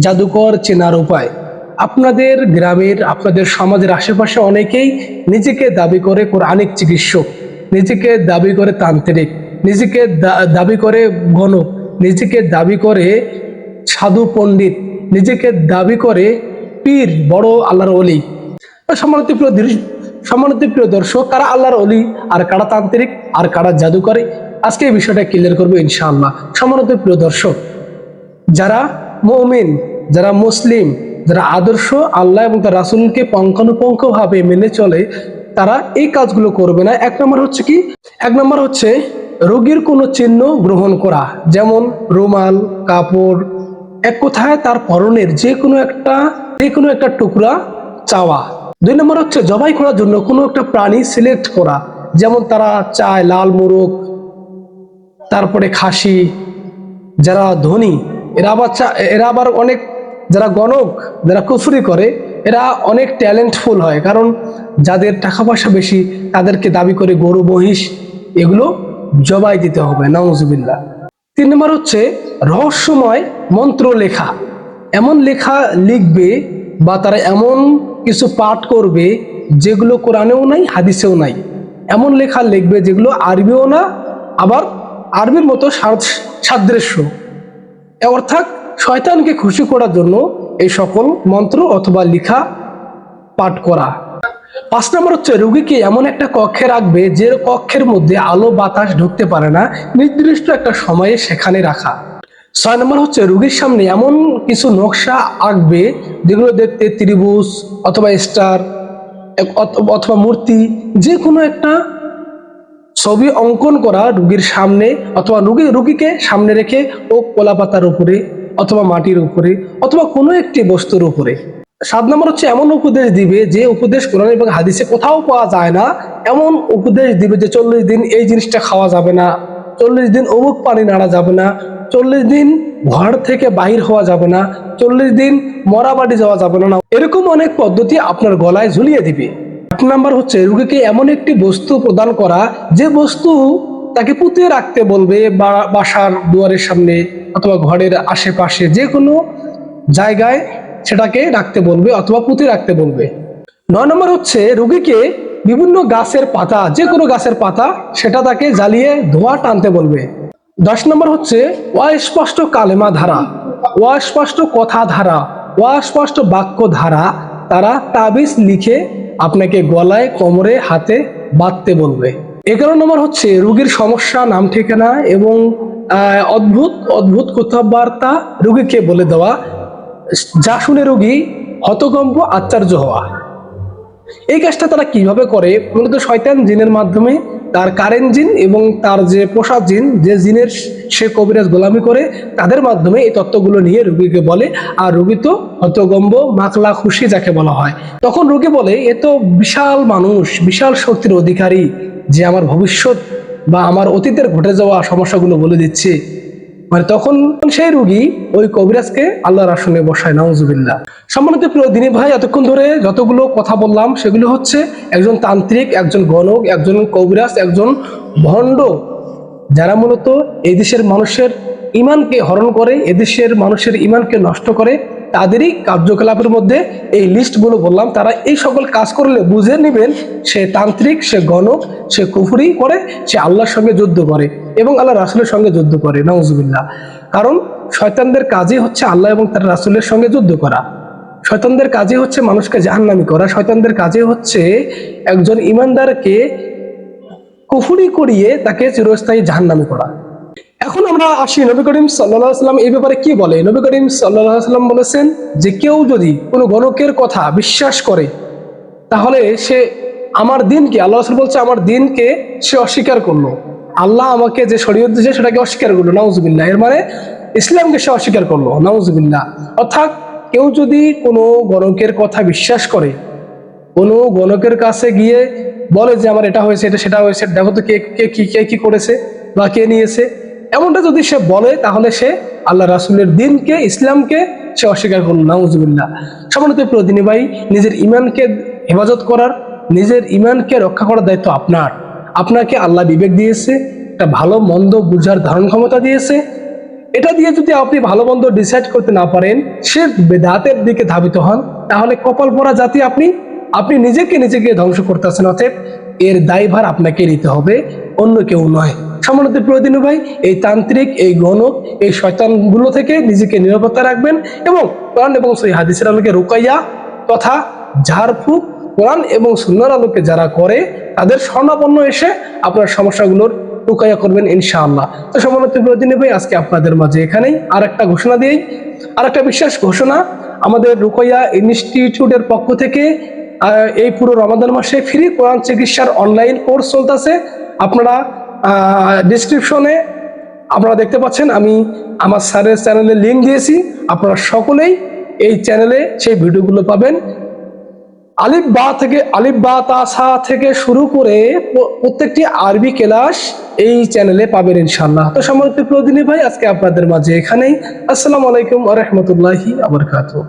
জাদুকর চেনার উপায়। আপনাদের গ্রামের, আপনাদের সমাজের আশেপাশে অনেকেই নিজেকে দাবি করে কোরআনিক চিকিৎসক, নিজেকে দাবি করে তান্ত্রিক, নিজেকে দাবি করে গণক, নিজেকে দাবি করে সাধু পণ্ডিত নিজেকে দাবি করে পীর, বড় আল্লাহর অলি সম্মানিত প্রিয় সম্মানিত প্রিয় দর্শক, কারা আল্লাহর অলি আর কারা তান্ত্রিক আর কারা জাদুকরে, আজকে এই বিষয়টা ক্লিয়ার করব ইনশাআল্লাহ। সম্মানিত প্রিয় দর্শক, যারা মৌমিন, যারা মুসলিম, যারা আদর্শ আল্লাহ এবং তার রাসুলকে পঙ্খানুপঙ্খভাবে মেনে চলে, তারা এই কাজগুলো করবে না। এক নম্বর হচ্ছে কি? এক নম্বর হচ্ছে রোগীর কোনো চিহ্ন গ্রহণ করা। যেমন রুমাল, কাপড় এক কথায় তার পরনের যে কোনো একটা যে কোনো একটা টুকরা চাওয়া। দুই নম্বর হচ্ছে জবাই করার জন্য কোনো একটা প্রাণী সিলেক্ট করা। যেমন তারা চায় লাল মোরগ, তারপরে খাসি, যারা ধনী, এরা আবার এরা আবার অনেক, যারা গণক, যারা কুফরি করে, এরা অনেক ট্যালেন্টফুল হয়। কারণ যাদের টাকা পয়সা বেশি, তাদেরকে দাবি করে গরু, মহিষ, এগুলো জবাই দিতে হবে নওয়াজুবিল্লাহ তিন নম্বর হচ্ছে রহস্যময় মন্ত্র লেখা এমন লেখা লিখবে বা তারা এমন কিছু পাঠ করবে যেগুলো কোরআনেও নাই, হাদিসেও নাই। এমন লেখা লিখবে যেগুলো আরবিও না, আবার আরবির মতো সাদ- সাদৃশ্য। অর্থাৎ শয়তানকে খুশি করার জন্য এই সকল মন্ত্র অথবা লিখা পাঠ করা। পাঁচ নম্বর হচ্ছে, রুগীকে এমন একটা কক্ষে রাখবে যে কক্ষের মধ্যে আলো, বাতাস ঢুকতে পারে না। নির্দিষ্ট একটা সময়ে সেখানে রাখা। ছয় নম্বর হচ্ছে, রুগীর সামনে এমন কিছু নকশা আঁকবে যেগুলো দেখতে ত্রিভুজ অথবা স্টার অথ- অথবা মূর্তি, যে কোনো একটা ছবি অঙ্কন করা রুগীর সামনে অথবা রুগী, রুগীকে সামনে রেখে ও কলা পাতার উপরে অথবা মাটির উপরে অথবা কোনো একটি বস্তুর উপরে। সাত নম্বর হচ্ছে, এমন উপদেশ দিবে যে উপদেশ কোরআন এবং হাদিসে কোথাও পাওয়া যায় না। এমন উপদেশ দিবে যে চল্লিশ দিন এই জিনিসটা খাওয়া যাবে না, চল্লিশ দিন অমুক পানি নাড়া যাবে না, চল্লিশ দিন ঘর থেকে বাহির হওয়া যাবে না, চল্লিশ দিন মরা বাড়ি যাওয়া যাবে না। এরকম অনেক পদ্ধতি আপনার গলায় ঝুলিয়ে দিবে। আট নাম্বার হচ্ছে, রুগীকে এমন একটি বস্তু প্রদান করা, যে বস্তু তাকে পুঁতে রাখতে বলবে বা বাসার দুয়ারের সামনে অথবা ঘরের আশেপাশে যে কোনো জায়গায় সেটাকে রাখতে বলবে অথবা পুঁতে রাখতে বলবে। নয় নম্বর হচ্ছে, রুগীকে বিভিন্ন গাছের পাতা, যে কোনো গাছের পাতা, সেটা তাকে জ্বালিয়ে ধোঁয়া টানতে বলবে। দশ নম্বর হচ্ছে, অস্পষ্ট কালেমা ধারা। অস্পষ্ট কথা ধারা, অস্পষ্ট বাক্য ধারা তারা তাবিজ লিখে আপনাকে গলায়, কোমরে, হাতে বাঁধতে বলবে। এগারো নম্বর হচ্ছে, রুগীর সমস্যা, নাম ঠিকানা এবং অদ্ভুত অদ্ভুত কথাবার্তা রুগীকে বলে দেওয়া। যা শুনে রুগী হতকম্প আশ্চর্য হওয়া। এই কাজটা তারা কীভাবে করে? মূলত শয়তান জিনের মাধ্যমে তার কারেন্ট জিন এবং তার যে পোষা জিন, যে জিনের সে কবিরাজ গোলামি করে, তাদের মাধ্যমে এই তত্ত্বগুলো নিয়ে রুগীকে বলে, আর রুগী তো হতগম্ব মাকলা খুশি যাকে বলা হয়। তখন রুগী বলে, এ তো বিশাল মানুষ, বিশাল শক্তির অধিকারী যে আমার ভবিষ্যৎ বা আমার অতীতের ঘটে যাওয়া সমস্যাগুলো বলে দিচ্ছে। মানে তখন সেই রুগী ওই কবিরাজকে আল্লাহর আসনে বসায়, নাউজুবিল্লাহ। সম্মানিত প্রিয় দিনী ভাই, এতক্ষণ ধরে যতগুলো কথা বললাম, সেগুলো হচ্ছে একজন তান্ত্রিক, একজন গণক, একজন কবিরাজ, একজন ভণ্ড। যারা মূলত এদেশের দেশের মানুষের ইমানকে হরণ করে, এদেশের মানুষের ইমানকে নষ্ট করে তাদেরই কার্যকলাপের মধ্যে এই লিস্টগুলো বললাম। তারা এই সকল কাজ করলে বুঝে নেবেন সে তান্ত্রিক, সে গণক, সে কুফুরি করে, সে আল্লাহর সঙ্গে যুদ্ধ করে এবং আল্লাহ রাসুলের সঙ্গে যুদ্ধ করে। নওয়াজুবিল্লাহ কারণ শয়তানদের কাজই হচ্ছে আল্লাহ এবং তার রাসুলের সঙ্গে যুদ্ধ করা। শয়তানদের কাজে হচ্ছে মানুষকে জাহান্নামি করা। শয়তানদের কাজে হচ্ছে একজন ইমানদারকে কুফুরি করিয়ে তাকে চিরস্থায়ী জাহান্নামি করা। এখন আমরা আসি নবী করিম সাল্লাহ সাল্লাম এই ব্যাপারে কি বলে? নবী করিম সাল্লাহ সাল্লাম বলেছেন যে কেউ যদি কোনো গণকের কথা বিশ্বাস করে, তাহলে সে আমার দিনকে, আল্লাহ রাসূল বলছে আমার দিনকে সে অস্বীকার করল। আল্লাহ আমাকে যে শরীয়ত দিয়েছে সেটাকে অস্বীকার করল। নাউজুবিল্লাহ। এর মানে ইসলামকে সে অস্বীকার করল। নাউজুবিল্লাহ। অর্থাৎ কেউ যদি কোনো গণকের কথা বিশ্বাস করে, কোনো গণকের কাছে গিয়ে বলে যে আমার এটা হয়েছে, এটা সেটা হয়েছে, দেখো তো কে কে, কি কে কি করেছে বা কে নিয়েছে। এমনটা যদি সে বলে, তাহলে সে আল্লাহ রাসুলের দিনকে, ইসলামকে সে অস্বীকার করল নাউজুবিল্লাহ। সম্মানিত প্রদিনী ভাই, নিজের ইমানকে হেফাজত করার, নিজের ইমানকে রক্ষা করার দায়িত্ব আপনার। আপনাকে আল্লাহ বিবেক দিয়েছে, একটা ভালো, মন্দ বুঝার ধারণ ক্ষমতা দিয়েছে। এটা দিয়ে যদি আপনি ভালো, মন্দ ডিসাইড করতে না পারেন, সে বেদাতের দিকে ধাবিত হন, তাহলে কপাল পরা জাতি আপনি আপনি নিজেকে নিজেকে ধ্বংস করতেছেন, অতএব এর দায়ভার আপনাকে নিতে হবে, অন্য কেউ নয়। সমানত প্রয়োজনীয় ভাই, এই তান্ত্রিক, এই গণক, এই শয়তানগুলো থেকে নিজেকে নিরাপত্তা রাখবেন এবং কোরআন এবং সেই হাদিসের আলোকে রুকাইয়া তথা ঝাড়ফুঁক কোরআন এবং সুন্নার আলোকে যারা করে, তাদের স্বর্ণাপন্ন এসে আপনার সমস্যাগুলোর টুকাইয়া করবেন ইনশাআল্লাহ। তো সমানত প্রয়োজনীয় ভাই, আজকে আপনাদের মাঝে এখানেই আর একটা ঘোষণা দিই আর একটা বিশ্বাস ঘোষণা আমাদের রুকইয়া ইনস্টিটিউটের পক্ষ থেকে এই পুরো রমাদান মাসে ফ্রি কোরআন চিকিৎসার অনলাইন কোর্স চলতেছে। আপনারা ডিসক্রিপশনে আপনারা দেখতে পাচ্ছেন, আমি আমার স্যারের চ্যানেলে লিঙ্ক দিয়েছি। আপনারা সকলেই এই চ্যানেলে সেই ভিডিওগুলো পাবেন। আলিফ বা থেকে, আলিফ বা তাসা থেকে শুরু করে প্রত্যেকটি আরবি ক্লাস এই চ্যানেলে পাবেন ইনশাল্লাহ তো সম্মানিত প্রদিনী ভাই, আজকে আপনাদের মাঝে এখানেই। আসসালামু আলাইকুম আ রহমতুল্লাহি আবরকাতুহ